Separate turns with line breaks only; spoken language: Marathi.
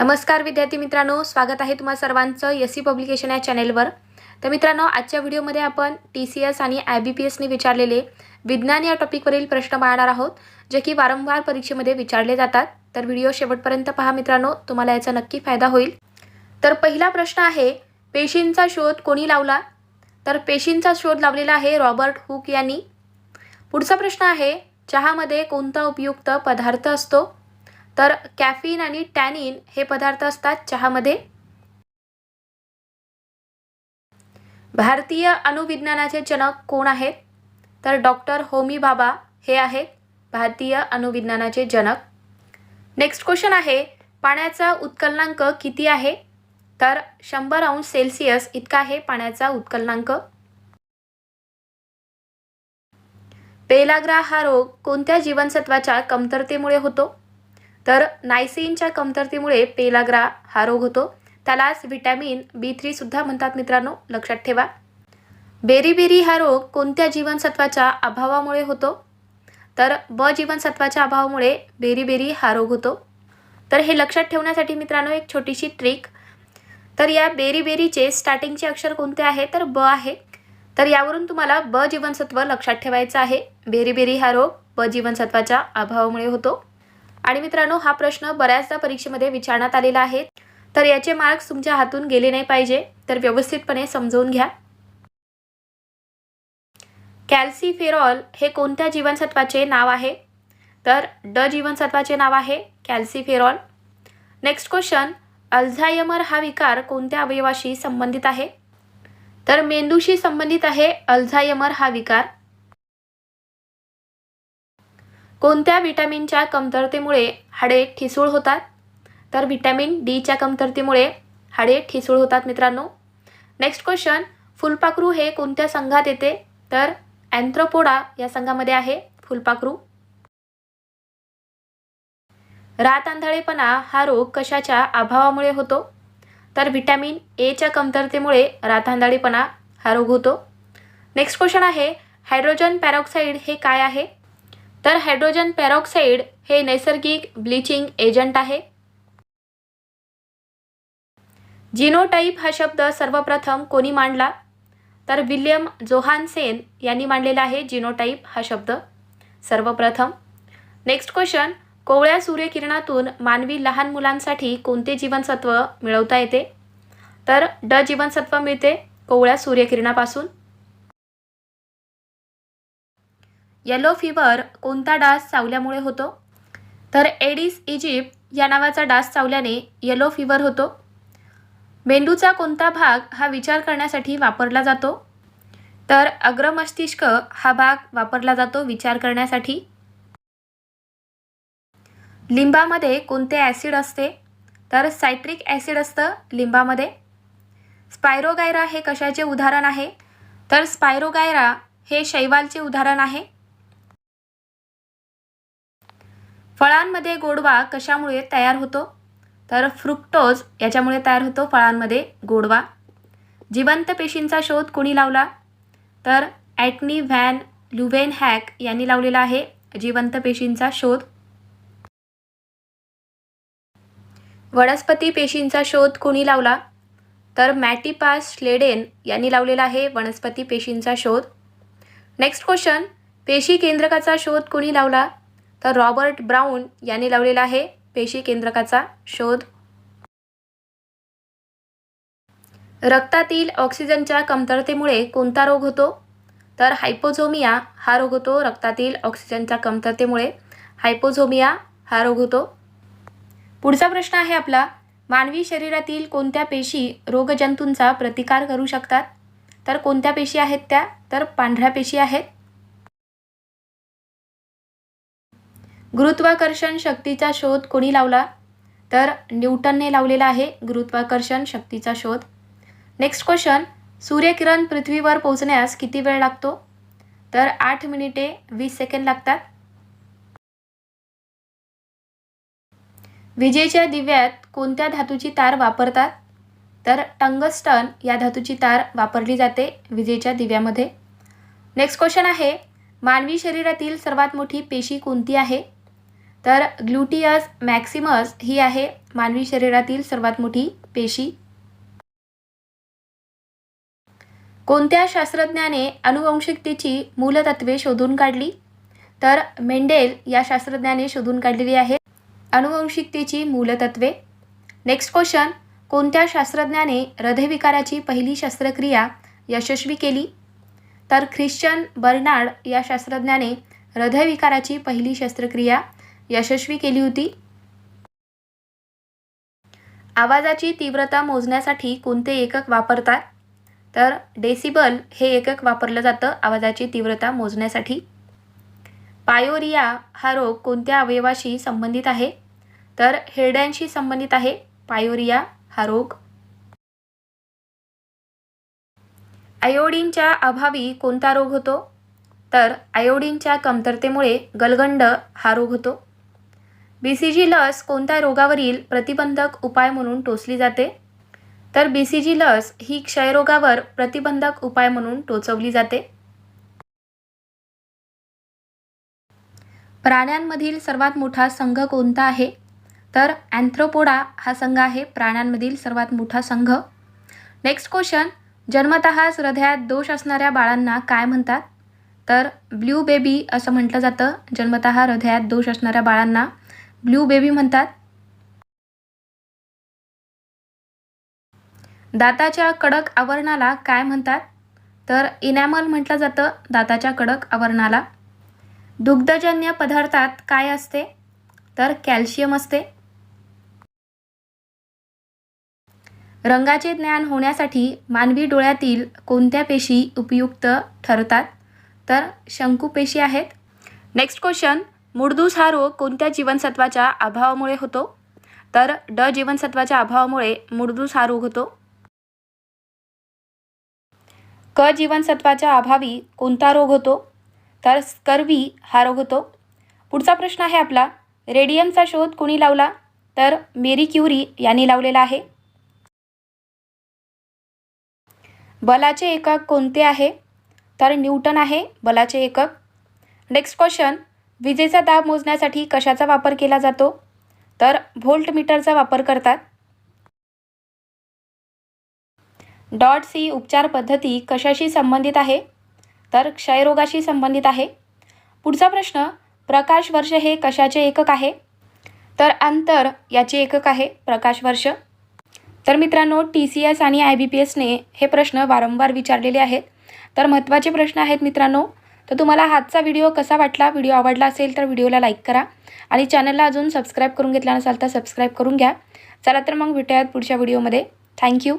नमस्कार विद्यार्थी मित्रांनो स्वागत आहे तुम्हा सर्वांचं एस सी पब्लिकेशन या चॅनेलवर. तर मित्रांनो आजच्या व्हिडिओमध्ये आपण टी सी एस आणि आय बी पी एसने विचारलेले विज्ञान या टॉपिकवरील प्रश्न पाहणार आहोत जे की वारंवार परीक्षेमध्ये विचारले जातात. तर व्हिडिओ शेवटपर्यंत पहा मित्रांनो तुम्हाला याचा नक्की फायदा होईल. तर पहिला प्रश्न आहे पेशींचा शोध कोणी लावला? तर पेशींचा शोध लावलेला आहे रॉबर्ट हुक यांनी. पुढचा प्रश्न आहे चहामध्ये कोणता उपयुक्त पदार्थ असतो? तर कॅफिन आणि टॅनिन हे पदार्थ असतात चहामध्ये. भारतीय अणुविज्ञानाचे जनक कोण आहेत? तर डॉक्टर होमी बाबा हे आहेत भारतीय अणुविज्ञानाचे जनक. नेक्स्ट क्वेश्चन आहे पाण्याचा उत्कलनांक किती आहे? तर शंभर अंश सेल्सिअस इतका आहे पाण्याचा उत्कलनांक. पेलाग्रा हा रोग कोणत्या जीवनसत्वाच्या कमतरतेमुळे होतो? तर नायसिनच्या कमतरतेमुळे पेलाग्रा हा रोग होतो. त्यालाच व्हिटॅमिन बी थ्री सुद्धा म्हणतात मित्रांनो लक्षात ठेवा. बेरीबेरी हा रोग कोणत्या जीवनसत्वाच्या अभावामुळे होतो? तर ब जीवनसत्वाच्या अभावामुळे बेरीबेरी हा रोग होतो. तर हे लक्षात ठेवण्यासाठी मित्रांनो एक छोटीशी ट्रिक. तर या बेरीबेरीचे स्टार्टिंगचे अक्षर कोणते आहे? तर ब आहे. तर यावरून तुम्हाला ब जीवनसत्व लक्षात ठेवायचं आहे. बेरीबेरी हा रोग ब जीवनसत्वाच्या अभावामुळे होतो. आणि मित्रांनो हा प्रश्न बऱ्याचदा परीक्षेमध्ये विचारण्यात आलेला आहे. तर याचे मार्क्स तुमच्या हातून गेले नाही पाहिजे तर व्यवस्थितपणे समजवून घ्या. कॅल्सिफेरॉल हे कोणत्या जीवनसत्वाचे नाव आहे? तर ड जीवनसत्वाचे नाव आहे कॅल्सिफेरॉल. नेक्स्ट क्वेश्चन अल्झायमर हा विकार कोणत्या अवयवाशी संबंधित आहे? तर मेंदूशी संबंधित आहे अल्झायमर हा विकार. कोणत्या विटॅमिनच्या कमतरतेमुळे हाडे ठिसूळ होतात? तर व्हिटॅमिन डीच्या कमतरतेमुळे हाडे ठिसूळ होतात मित्रांनो. नेक्स्ट क्वेश्चन फुलपाखरू हे कोणत्या संघात येते? तर अँथ्रोपोडा या संघामध्ये आहे फुलपाखरू. रात आंधळेपणा हा रोग कशाच्या अभावामुळे होतो? तर व्हिटॅमिन एच्या कमतरतेमुळे रातांधळेपणा हा रोग होतो. नेक्स्ट क्वेश्चन आहे हायड्रोजन पॅरॉक्साईड हे काय आहे? तर हायड्रोजन पॅरॉक्साईड हे नैसर्गिक ब्लिचिंग एजंट आहे. जिनोटाईप हा शब्द सर्वप्रथम कोणी मांडला? तर विल्यम जोहानसेन यांनी मांडलेला आहे जिनोटाईप हा शब्द. सर्वप्रथम. नेक्स्ट क्वेश्चन कोवळ्या सूर्यकिरणातून मानवी लहान मुलांसाठी कोणते जीवनसत्व मिळवता येते? तर ड जीवनसत्व मिळते कोवळ्या सूर्यकिरणापासून. येलो फिवर कोणता डास चावल्यामुळे होतो? तर एडिस इजिप्त या नावाचा डास चावल्याने येलो फिवर होतो. मेंदूचा कोणता भाग हा विचार करण्यासाठी वापरला जातो? तर अग्रमस्तिष्क हा भाग वापरला जातो विचार करण्यासाठी. लिंबामध्ये कोणते ॲसिड असते? तर सायट्रिक ॲसिड असतं लिंबामध्ये. स्पायरोगायरा हे कशाचे उदाहरण आहे? तर स्पायरोगायरा हे शैवालचे उदाहरण आहे. फळांमध्ये गोडवा कशामुळे तयार होतो? तर फ्रुक्टोज याच्यामुळे तयार होतो फळांमध्ये गोडवा. जिवंत पेशींचा शोध कोणी लावला? तर ॲटनी व्हॅन लुवेन हॅक यांनी लावलेला आहे जिवंत पेशींचा शोध. वनस्पती पेशींचा शोध कोणी लावला? तर मॅटिपास श्लेडेन यांनी लावलेला आहे वनस्पती पेशींचा शोध. नेक्स्ट क्वेश्चन पेशी केंद्रकाचा शोध कोणी लावला? तर रॉबर्ट ब्राऊन यांनी लावलेला आहे पेशी केंद्रकाचा शोध. रक्तातील ऑक्सिजनच्या कमतरतेमुळे कोणता रोग होतो? तर हायपोझोमिया हा रोग होतो. रक्तातील ऑक्सिजनच्या कमतरतेमुळे हायपोझोमिया हा रोग होतो. पुढचा प्रश्न आहे आपला मानवी शरीरातील कोणत्या पेशी रोगजंतूंचा प्रतिकार करू शकतात? तर कोणत्या पेशी आहेत त्या? तर पांढऱ्या पेशी आहेत. गुरुत्वाकर्षण शक्तीचा शोध कोणी लावला? तर न्यूटनने लावलेला आहे गुरुत्वाकर्षण शक्तीचा शोध. नेक्स्ट क्वेश्चन सूर्यकिरण पृथ्वीवर पोहोचण्यास किती वेळ लागतो? तर आठ मिनिटे वीस सेकंड लागतात. विजेच्या दिव्यात कोणत्या धातूची तार वापरतात? तर टंगस्टन या धातूची तार वापरली जाते विजेच्या दिव्यामध्ये. नेक्स्ट क्वेश्चन आहे मानवी शरीरातील सर्वात मोठी पेशी कोणती आहे? तर ग्लुटियस मॅक्सिमस ही आहे मानवी शरीरातील सर्वात मोठी पेशी. कोणत्या शास्त्रज्ञाने अनुवंशिकतेची मूलतत्वे शोधून काढली? तर मेंडेल या शास्त्रज्ञाने शोधून काढलेली आहे अनुवंशिकतेची मूलतत्वे नेक्स्ट क्वेश्चन कोणत्या शास्त्रज्ञाने हृदयविकाराची पहिली शस्त्रक्रिया यशस्वी केली? तर ख्रिश्चन बर्नार्ड या शास्त्रज्ञाने हृदयविकाराची पहिली शस्त्रक्रिया यशस्वी केली होती. आवाजाची तीव्रता मोजण्यासाठी कोणते एकक वापरतात? तर डेसिबल हे एकक वापरलं जातं आवाजाची तीव्रता मोजण्यासाठी. पायोरिया हा रोग कोणत्या अवयवाशी संबंधित आहे? तर हेरड्यांशी संबंधित आहे. पायोरिया हा रोग. आयोडीनच्या अभावी कोणता रोग होतो? तर आयोडीनच्या कमतरतेमुळे गलगंड हा रोग होतो. बी सी जी लस कोणत्या रोगावरील प्रतिबंधक उपाय म्हणून टोचली जाते? तर बी सी जी लस ही क्षयरोगावर प्रतिबंधक उपाय म्हणून टोचवली जाते. प्राण्यांमधील सर्वात मोठा संघ कोणता आहे? तर अँथ्रोपोडा हा संघ आहे प्राण्यांमधील सर्वात मोठा संघ. नेक्स्ट क्वेश्चन जन्मतःच हृदयात दोष असणाऱ्या बाळांना काय म्हणतात? तर ब्ल्यू बेबी असं म्हटलं जातं. जन्मतः हृदयात दोष असणाऱ्या बाळांना. ब्ल्यू बेबी म्हणतात. दाताच्या कडक आवरणाला काय म्हणतात? तर इनॅमल म्हटलं जातं दाताच्या कडक आवरणाला. दुग्धजन्य पदार्थात काय असते? तर कॅल्शियम असते. रंगाचे ज्ञान होण्यासाठी मानवी डोळ्यातील कोणत्या पेशी उपयुक्त ठरतात? तर शंकू पेशी आहेत. नेक्स्ट क्वेश्चन मुडदूस हा रोग कोणत्या जीवनसत्वाच्या अभावामुळे होतो? तर ड जीवनसत्वाच्या अभावामुळे मुडदूस हा रोग होतो. क जीवनसत्वाच्या अभावी कोणता रोग होतो? तर स्कर्वी हा रोग होतो. पुढचा प्रश्न आहे आपला. रेडियमचा शोध कोणी लावला? तर मेरी क्युरी यांनी लावलेला आहे. बलाचे एकक कोणते आहे? तर न्यूटन आहे बलाचे एकक. Next question. विजेचा दाब मोजण्यासाठी कशाचा वापर केला जातो? तर व्होल्टमीटरचा वापर करतात. डॉट सी उपचार पद्धती कशाशी संबंधित आहे? तर क्षयरोगाशी संबंधित आहे. पुढचा प्रश्न प्रकाश वर्ष हे कशाचे एकक आहे? तर अंतर याचे एकक आहे प्रकाश वर्ष. तर मित्रांनो टी सी एस आणि आय बी पी एसने हे प्रश्न वारंवार विचारलेले आहेत. तर महत्त्वाचे प्रश्न आहेत मित्रांनो तर तुम्हाला हातचा व्हिडिओ कसा वाटला व्हिडिओ आवडला असेल तर व्हिडिओला लाईक करा. आणि चॅनलला अजून सबस्क्राईब करून घेतला नसाल तर सबस्क्राईब करून घ्या. चला तर मग भेटूयात पुढच्या व्हिडिओमध्ये थँक्यू